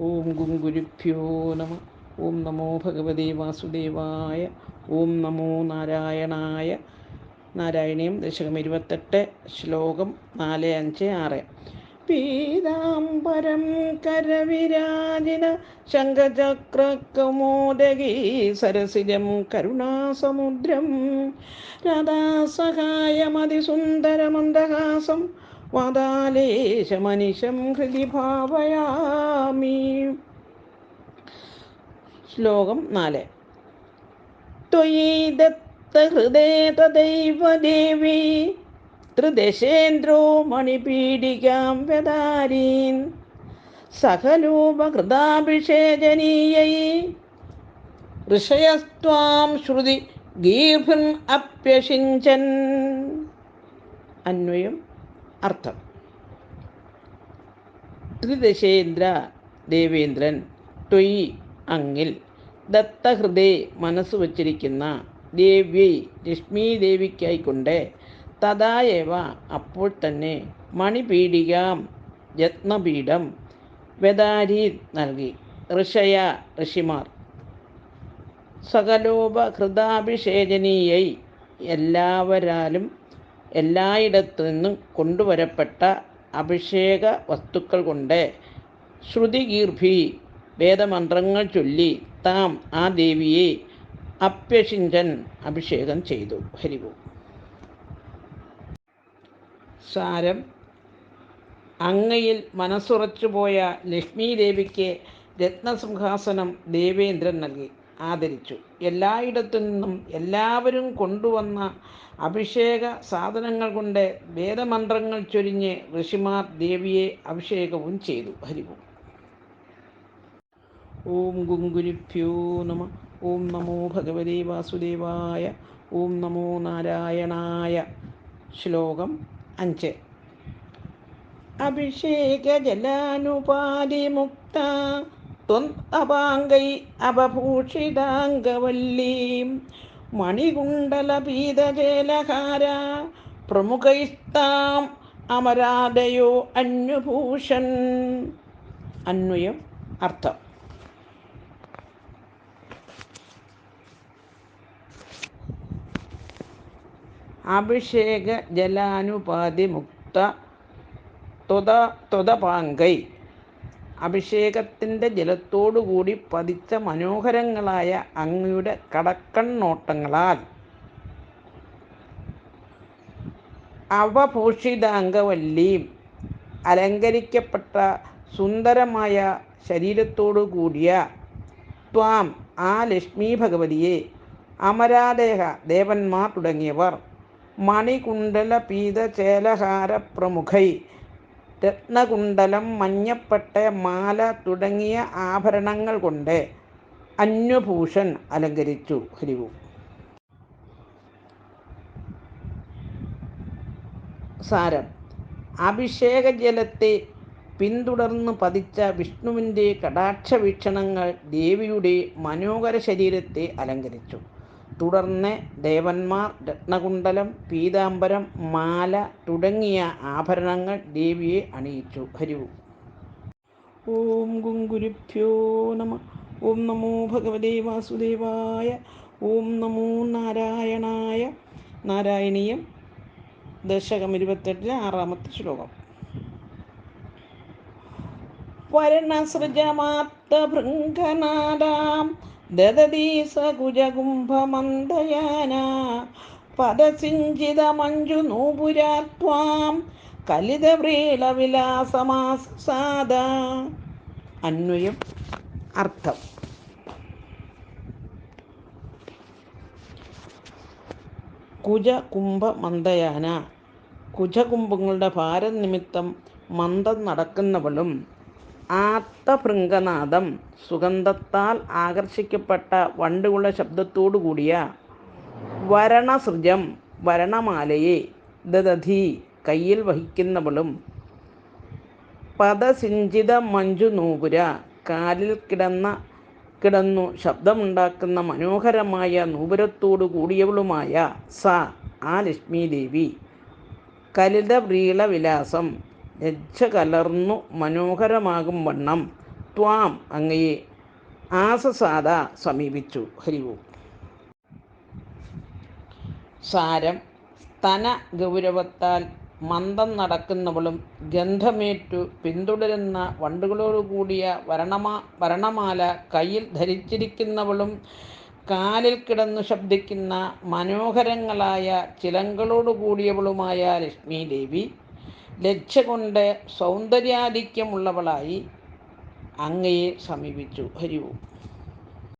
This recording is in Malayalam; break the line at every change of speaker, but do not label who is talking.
ഓം ഗും ഗുരുഭ്യോ നമ. ഓം നമോ ഭഗവതി വാസുദേവായ. ഓം നമോ നാരായണായ. നാരായണീയം ദശകം ഇരുപത്തെട്ട് ശ്ലോകം നാല് അഞ്ച് ആറ്. പീതാംബരം കരവിരാജിന ശംഖചക്രകൗമോദകീ സരസിജം കരുണാസമുദ്രം. രാധാസഹായമതിസുന്ദരമന്ദഹാസം വാതാലേശമനിശം ഹൃദി ഭാവയാമി. ശ്ലോകം നാല്. ത്വയി ദത്തഹൃദേ തദൈവ ദേവി ത്രിദശേന്ദ്രോ മണിപീഠികാം വ്യദാരീൻ സഹലൂപകൃതാഭിഷേചനീയൈ. ഋഷയസ്ത്വാം ശ്രുതി ഗീർഭിൻ അപ്യഷിഞ്ചൻ. അന്വയം അർത്ഥം. ത്രിദശേന്ദ്ര ദേവേന്ദ്രൻ ത്വയി അങ്ങിൽ ദത്തഹൃദയ മനസ്സ് വച്ചിരിക്കുന്ന ദേവ്യൈ ലക്ഷ്മീ ദേവിക്കായിക്കൊണ്ട് തഥായവ അപ്പോൾ തന്നെ മണിപീഠികാം യത്നപീഠം വെദാരി നൽകി. ഋഷയ ഋഷിമാർ. സകലോപഹൃതാഭിഷേചനീയൈ എല്ലാവരാലും എല്ലായിടത്തു നിന്നും കൊണ്ടുവരപ്പെട്ട അഭിഷേക വസ്തുക്കൾ കൊണ്ട് ശ്രുതികീർഭി വേദമന്ത്രങ്ങൾ ചൊല്ലി താം ആ ദേവിയെ അപ്യഷിഞ്ചൻ അഭിഷേകം ചെയ്തു. ഹരിവു സാരം. അങ്ങയിൽ മനസ്സുറച്ചുപോയ ലക്ഷ്മി ദേവിക്ക് രത്നസിംഹാസനം ദേവേന്ദ്രൻ നൽകി. ആദരിച്ചു. എല്ലായിടത്തു നിന്നും എല്ലാവരും കൊണ്ടുവന്ന അഭിഷേക സാധനങ്ങൾ കൊണ്ട് വേദമന്ത്രങ്ങൾ ചൊരിഞ്ഞ് ഋഷിമാർ ദേവിയെ അഭിഷേകവും ചെയ്തു. ഹരിവും ഓം. ഗുങ്കുരിഭ്യോ നമ. ഓം നമോ ഭഗവതി വാസുദേവായ. ഓം നമോ നാരായണായ. ശ്ലോകം അഞ്ച്. അഭിഷേക ജലാനുപാതിമുക്ത ത്വം അപാംഗൈ അപഭൂഷിതാംഗവല്ലീം. മണികുണ്ടലപീതജേലഹാര പ്രമുഖൈസ്താം അമരാദയോ അന്വഭൂഷൻ അന്വയം അർത്ഥം. അഭിഷേക ജലാനുപാതി മുക്ത ത്വത ത്വതപാങ്കൈ അഭിഷേകത്തിന്റെ ജലത്തോടുകൂടി പതിച്ച മനോഹരങ്ങളായ അങ്ങയുടെ കടക്കണ്ണോട്ടങ്ങളാൽ. അവഭൂഷിതാംഗവല്ലിയും അലങ്കരിക്കപ്പെട്ട സുന്ദരമായ ശരീരത്തോടു കൂടിയ ത്വാം ആ ലക്ഷ്മി ഭഗവതിയെ അമരാദേഹ ദേവന്മാർ തുടങ്ങിയവർ. മണികുണ്ടല പീതചേലഹാര പ്രമുഖൈ രത്നകുണ്ടലം മഞ്ഞപ്പട്ട മാല തുടങ്ങിയ ആഭരണങ്ങൾ കൊണ്ട് അന്വഭൂഷൺ അലങ്കരിച്ചു. ഹരിവു. സാരം. അഭിഷേക ജലത്തെ പിന്തുടർന്ന് പതിച്ച വിഷ്ണുവിന്റെ കടാക്ഷ വീക്ഷണങ്ങൾ ദേവിയുടെ മനോഹര ശരീരത്തെ അലങ്കരിച്ചു. തുടർന്ന് ദേവന്മാർ രത്നകുണ്ഡലം പീതാംബരം മാല തുടങ്ങിയ ആഭരണങ്ങൾ ദേവിയെ അണിയിച്ചു. ഹരിവു ഓം ഗുങ്കുരുഭ്യോ നമ. ഓം നമോ ഭഗവതേ വാസുദേവായ. ഓം നമോ നാരായണായ. നാരായണീയം ദശകം ഇരുപത്തെട്ടിലെ ആറാമത്തെ ശ്ലോകം. വർണസൃജമാത്തഭൃംഗനാദാം ദദതി സകുജകുംഭമന്ദയാന പദസിഞ്ചിതമഞ്ജു നൂപുരാത്വാം കലിതവ്രീളവിലാസമാസാദ. അന്വയം അർത്ഥം. കുജ കുംഭ മന്ദയാന കുജകുംഭങ്ങളുടെ ഭാരം നിമിത്തം മന്ദം നടക്കുന്നവളും ആത്തഭൃംഗനാദം സുഗന്ധത്താൽ ആകർഷിക്കപ്പെട്ട വണ്ടുകളുടെ ശബ്ദത്തോടു കൂടിയ വരണസൃജം വരണമാലയെ ദദധി കയ്യിൽ വഹിക്കുന്നവളും പദസിഞ്ചിത മഞ്ജു നൂപുര കാലിൽ കിടന്ന കിടന്നു ശബ്ദമുണ്ടാക്കുന്ന മനോഹരമായ നൂപുരത്തോടു കൂടിയവളുമായ സ. ആ. ലക്ഷ്മി ദേവി കലിത വ്രീളവിലാസം ലജ്ജ കലർന്നു മനോഹരമാകും വണ്ണം. ത്വാം അങ്ങയെ ആസസാദ സമീപിച്ചു. ഹരിവും. സാരം. സ്തന ഗൗരവത്താൽ മന്ദം നടക്കുന്നവളും ഗന്ധമേറ്റു പിന്തുടരുന്ന വണ്ടുകളോടുകൂടിയ വരണമാ വരണമാല കയ്യിൽ ധരിച്ചിരിക്കുന്നവളും കാലിൽ കിടന്നു ശബ്ദിക്കുന്ന മനോഹരങ്ങളായ ചിലങ്കളോടു കൂടിയവളുമായ ലക്ഷ്മി ദേവി കൊണ്ട് സൗന്ദര്യാധിക്യമുള്ളവളായി അങ്ങയെ സമീപിച്ചു. ഹരിവും